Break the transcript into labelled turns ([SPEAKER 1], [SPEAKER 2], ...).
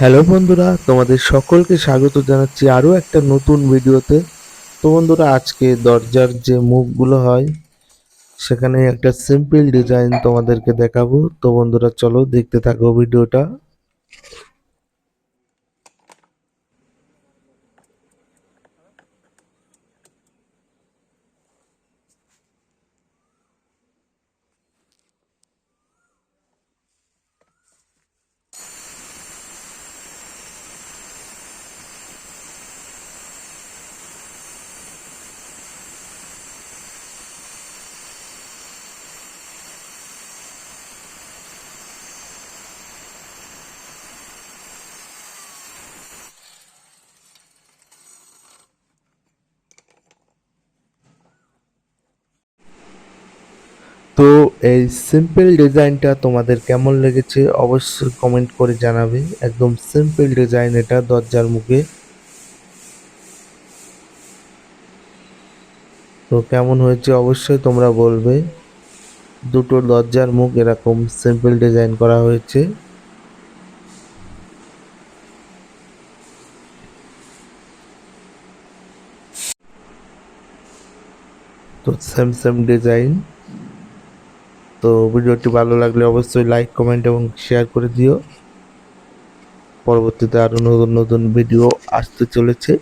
[SPEAKER 1] Hello বন্ধুরা, তোমাদের সকলকে স্বাগত জানাচ্ছি আরও একটা নতুন ভিডিওতে। তো বন্ধুরা, আজকে দরজার যে মুখগুলো হয়, সেখানে একটা সিম্পল ডিজাইন তোমাদেরকে দেখাবো। তো বন্ধুরা, চলো দেখতে থাকো ভিডিওটা। তো এই সিম্পল ডিজাইনটা তোমাদের কেমন লেগেছে অবশ্যই কমেন্ট করে জানাবে। একদম সিম্পল ডিজাইন এটা দরজার মুখে। তো কেমন হয়েছে অবশ্যই তোমরা বলবে। দুটো দরজার মুখ এরকম সিম্পল ডিজাইন করা হয়েছে। তো সেম সেম ডিজাইন তো ভিডিওটি ভালো লাগলে অবশ্যই লাইক কমেন্ট এবং শেয়ার করে দিও। পরবর্তীতে আরও নতুন নতুন ভিডিও আসতে চলেছে।